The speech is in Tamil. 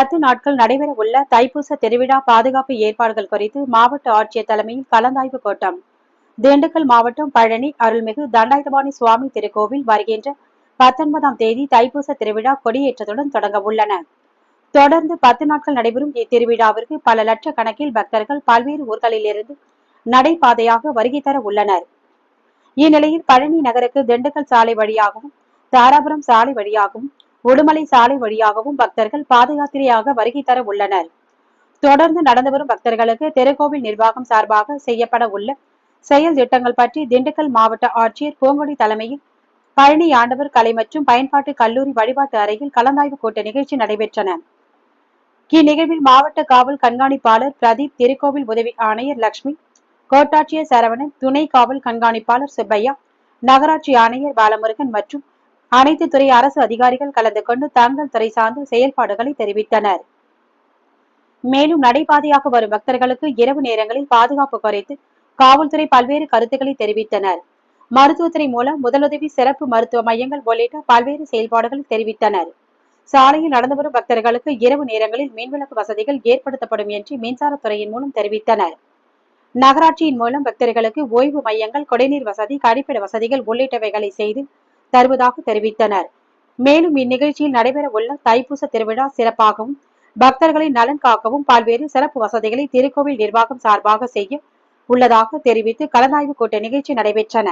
பத்து நாட்கள் நடைபெற உள்ள தைப்பூச திருவிழா பாதுகாப்பு ஏற்பாடுகள் குறித்து மாவட்ட ஆட்சியர் தலைமையில் கலந்தாய்வு கூட்டம். திண்டுக்கல் மாவட்டம் பழனி அருள்மிகு தண்டாயுதபாணி சுவாமி திருக்கோவில் வருகின்ற பத்தொன்பதாம் தேதி தைப்பூச திருவிழா கொடியேற்றத்துடன் தொடங்க உள்ளன. தொடர்ந்து பத்து நாட்கள் நடைபெறும் இத்திருவிழாவிற்கு பல லட்சக்கணக்கில் பக்தர்கள் பல்வேறு ஊர்களிலிருந்து நடைபாதையாக வருகை தர உள்ளனர். இந்நிலையில் பழனி நகருக்கு திண்டுக்கல் சாலை வழியாகவும் தாராபுரம் சாலை வழியாகவும் உடுமலை சாலை வழியாகவும் பக்தர்கள் பாத யாத்திரையாக வருகை தர உள்ளனர். தொடர்ந்து நடந்து வரும் பக்தர்களுக்கு திருக்கோவில் நிர்வாகம் சார்பாக செய்யப்பட உள்ள செயல் திட்டங்கள் பற்றி திண்டுக்கல் மாவட்ட ஆட்சியர் பூங்கொடி தலைமையில் பழனி ஆண்டவர் கலை மற்றும் பயன்பாட்டு கல்லூரி வழிபாட்டு அறையில் கலந்தாய்வு கூட்ட நிகழ்ச்சி நடைபெற்றன. இந்நிகழ்வில் மாவட்ட காவல் கண்காணிப்பாளர் பிரதீப் திருக்கோவில் உதவி ஆணையர் லட்சுமி கோட்டாட்சியர் சரவணன் துணை காவல் கண்காணிப்பாளர் சுப்பையா நகராட்சி ஆணையர் பாலமுருகன் மற்றும் அனைத்து துறை அரசு அதிகாரிகள் கலந்து கொண்டு தங்கள் துறை சார்ந்த செயல்பாடுகளை தெரிவித்தனர். மேலும் நடைபாதையாக வரும் பக்தர்களுக்கு இரவு நேரங்களில் பாதுகாப்பு குறைத்து காவல்துறை பல்வேறு கருத்துக்களை தெரிவித்தனர். மருத்துவத்துறை மூலம் முதலுதவி சிறப்பு மருத்துவ மையங்கள் உள்ளிட்ட பல்வேறு செயல்பாடுகளை தெரிவித்தனர். சாலையில் நடந்து வரும் பக்தர்களுக்கு இரவு நேரங்களில் மின்விளக்கு வசதிகள் ஏற்படுத்தப்படும் என்று மின்சாரத்துறையின் மூலம் தெரிவித்தனர். நகராட்சியின் மூலம் பக்தர்களுக்கு ஓய்வு மையங்கள் குடிநீர் வசதி கழிப்பிட வசதிகள் உள்ளிட்டவைகளை செய்து தருவதாக தெரிவித்தனர். மேலும் இந்நிகழ்ச்சியில் நடைபெற உள்ள தைப்பூச திருவிழா சிறப்பாகவும் பக்தர்களின் நலன் காக்கவும் பல்வேறு சிறப்பு வசதிகளை திருக்கோவில் நிர்வாகம் சார்பாக செய்ய உள்ளதாக தெரிவித்து கலந்தாய்வு கூட்ட நிகழ்ச்சி நடைபெற்றன.